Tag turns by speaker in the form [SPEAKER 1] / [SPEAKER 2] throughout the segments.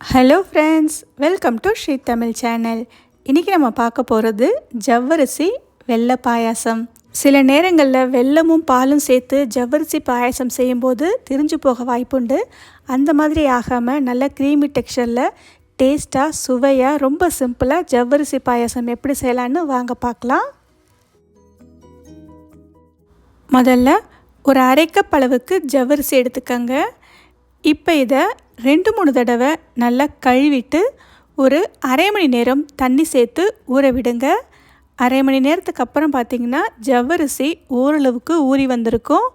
[SPEAKER 1] Hello friends welcome to Sri Tamil channel இன்றைக்கி நம்ம பார்க்க போகிறது ஜவ்வரிசி வெள்ளை பாயாசம். சில நேரங்களில் வெல்லமும் பாலும் சேர்த்து ஜவ்வரிசி பாயாசம் செய்யும்போது திரிஞ்சு போக வாய்ப்புண்டு. அந்த மாதிரி ஆகாமல் நல்ல க்ரீமி டெக்ஸ்சரில் டேஸ்ட்டாக சுவையாக ரொம்ப சிம்பிளாக ஜவ்வரிசி பாயாசம் எப்படி செய்யலான்னு வாங்க பார்க்கலாம். முதல்ல ஒரு அரை கப் அளவுக்கு ஜவ்வரிசி எடுத்துக்கோங்க. இப்போ இதை ரெண்டு மூணு தடவை நல்லா கழுவிட்டு ஒரு அரை மணி நேரம் தண்ணி சேர்த்து ஊற விடுங்க. அரை மணி நேரத்துக்கு அப்புறம் பார்த்திங்கன்னா ஜவ்வரிசி ஓரளவுக்கு ஊறி வந்திருக்கும்.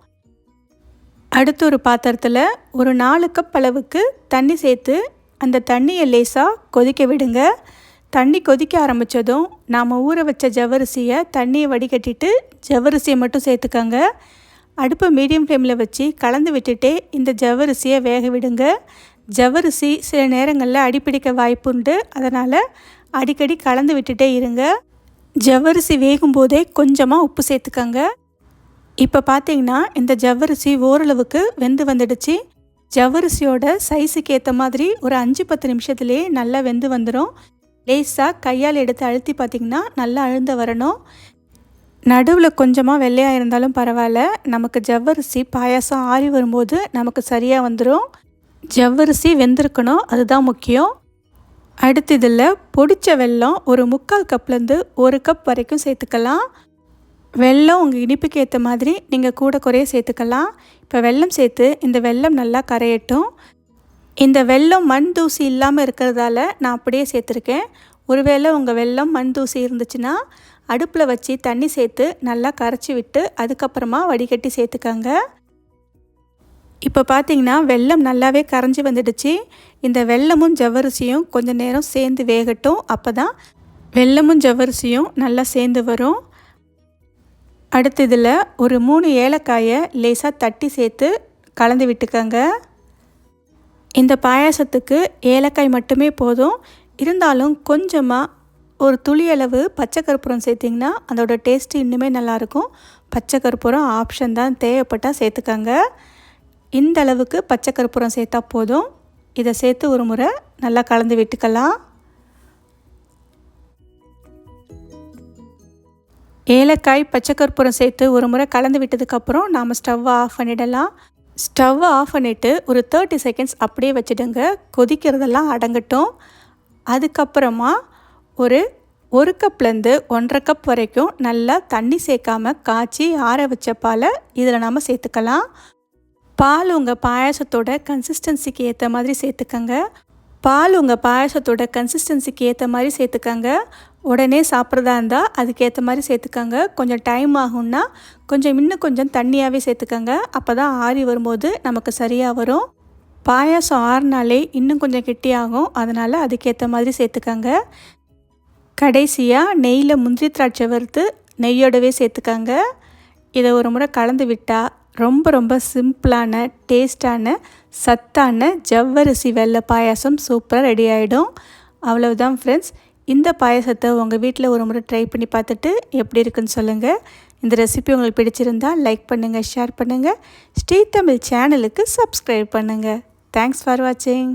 [SPEAKER 1] அடுத்து ஒரு பாத்திரத்தில் ஒரு நாலு கப் அளவுக்கு தண்ணி சேர்த்து அந்த தண்ணியை லேசாக கொதிக்க விடுங்க. தண்ணி கொதிக்க ஆரம்பித்ததும் நாம் ஊற வச்ச ஜவ்வரிசியை தண்ணியை வடிகட்டிட்டு ஜவ்வரிசியை மட்டும் சேர்த்துக்கோங்க. அடுப்பை மீடியம் ஃப்ளேமில் வச்சு கலந்து விட்டுட்டே இந்த ஜவ்வரிசியை வேக விடுங்க. ஜவ்வரிசி சில நேரங்களில் அடிப்பிடிக்க வாய்ப்புண்டு அதனால் அடிக்கடி கலந்து விட்டுட்டே இருங்க. ஜவ்வரிசி வேகும் போதே கொஞ்சமாக உப்பு சேர்த்துக்கங்க. இப்போ பார்த்தீங்கன்னா இந்த ஜவ்வரிசி ஓரளவுக்கு வெந்து வந்துடுச்சு. ஜவ்வரிசியோட சைஸுக்கு ஏற்ற மாதிரி ஒரு அஞ்சு பத்து நிமிஷத்துலேயே நல்லா வெந்து வந்துடும். லேஸாக கையால் எடுத்து அழுத்தி பார்த்திங்கன்னா நல்லா அழுந்த வரணும். நடுவில் கொஞ்சமாக வெள்ளையாக இருந்தாலும் பரவாயில்ல. நமக்கு ஜவ்வரிசி பாயாசம் ஆறி வரும்போது நமக்கு சரியாக வந்துடும் ஜவ்வரிசி வெந்திருக்கணும் அதுதான் முக்கியம். அடுத்து இதில் பொடிச்ச வெல்லம் ஒரு முக்கால் கப்லேருந்து ஒரு கப் வரைக்கும் சேர்த்துக்கலாம். வெல்லம் உங்கள் இனிப்புக்கு ஏற்ற மாதிரி நீங்கள் கூட குறைய சேர்த்துக்கலாம். இப்போ வெல்லம் சேர்த்து இந்த வெல்லம் நல்லா கரையட்டும். இந்த வெல்லம் மண் தூசி இல்லாமல் இருக்கிறதால நான் அப்படியே சேர்த்துருக்கேன். ஒருவேளை உங்கள் வெல்லம் மண் தூசி இருந்துச்சுன்னா அடுப்பில் வச்சு தண்ணி சேர்த்து நல்லா கரைச்சி விட்டு அதுக்கப்புறமா வடிகட்டி சேர்த்துக்கங்க. இப்போ பார்த்தீங்கன்னா வெல்லம் நல்லாவே கரைஞ்சி வந்துடுச்சு. இந்த வெல்லமும் ஜவ்வரிசியும் கொஞ்சம் நேரம் சேர்ந்து வேகட்டும். அப்போ தான் வெள்ளமும் ஜவ்வரிசியும் நல்லா சேர்ந்து வரும். அடுத்து இதில் ஒரு மூணு ஏலக்காயை லேசாக தட்டி சேர்த்து கலந்து விட்டுக்கங்க. இந்த பாயாசத்துக்கு ஏலக்காய் மட்டுமே போதும். இருந்தாலும் கொஞ்சமாக ஒரு துளி அளவு பச்சை கற்பூரம் சேர்த்திங்கன்னா அதோட டேஸ்ட்டு இன்னுமே நல்லாயிருக்கும். பச்சை கற்பூரம் ஆப்ஷன் தான் தேவைப்பட்டால் சேர்த்துக்கங்க. இந்த அளவுக்கு பச்சை கற்பூரம் சேர்த்தா போதும். இதை சேர்த்து ஒரு முறை நல்லா கலந்து விட்டுக்கலாம். ஏலக்காய் பச்சை கற்பூரம் சேர்த்து ஒரு முறை கலந்து விட்டதுக்கப்புறம் நாம் ஸ்டவ்வை ஆஃப் பண்ணிடலாம். ஸ்டவ்வை ஆஃப் பண்ணிவிட்டு ஒரு தேர்ட்டி செகண்ட்ஸ் அப்படியே வச்சுடுங்க. கொதிக்கிறதெல்லாம் அடங்கட்டும். அதுக்கப்புறமா ஒரு ஒரு கப்லேருந்து ஒன்றரை கப் வரைக்கும் நல்லா தண்ணி சேர்க்காம காய்ச்சி ஆற வச்ச பாலை இதில் நாம் சேர்த்துக்கலாம். பால் உங்கள் பாயாசத்தோட கன்சிஸ்டன்சிக்கு ஏற்ற மாதிரி சேர்த்துக்கங்க. பால் உங்கள் பாயாசத்தோட கன்சிஸ்டன்சிக்கு ஏற்ற மாதிரி சேர்த்துக்கங்க. உடனே சாப்பிட்றதா இருந்தால் அதுக்கேற்ற மாதிரி சேர்த்துக்கங்க. கொஞ்சம் டைம் ஆகும்னா கொஞ்சம் இன்னும் கொஞ்சம் தண்ணியாகவே சேர்த்துக்கங்க. அப்போ தான் ஆறி வரும்போது நமக்கு சரியாக வரும். பாயாசம் ஆறுனாலே இன்னும் கொஞ்சம் கெட்டியாகும். அதனால் அதுக்கேற்ற மாதிரி சேர்த்துக்கங்க. கடைசியாக நெய்யில் முந்திரி திராட்சை வறுத்து நெய்யோடவே சேர்த்துக்காங்க. இதை ஒரு முறை கலந்து விட்டால் ரொம்ப ரொம்ப சிம்பிளான டேஸ்டான சத்தான ஜவ்வரிசி வெள்ளை பாயாசம் சூப்பராக ரெடி ஆகிடும் அவ்வளவுதான் ஃப்ரெண்ட்ஸ் இந்த பாயாசத்தை உங்கள் வீட்டில் ஒரு முறை ட்ரை பண்ணி பார்த்துட்டு எப்படி இருக்குன்னு சொல்லுங்கள் இந்த ரெசிபி உங்களுக்கு பிடிச்சிருந்தால் லைக் பண்ணுங்கள் ஷேர் பண்ணுங்கள் ஸ்ரீ தமிழ் சேனலுக்கு சப்ஸ்கிரைப் பண்ணுங்கள் தேங்க்ஸ் ஃபார் வாட்சிங்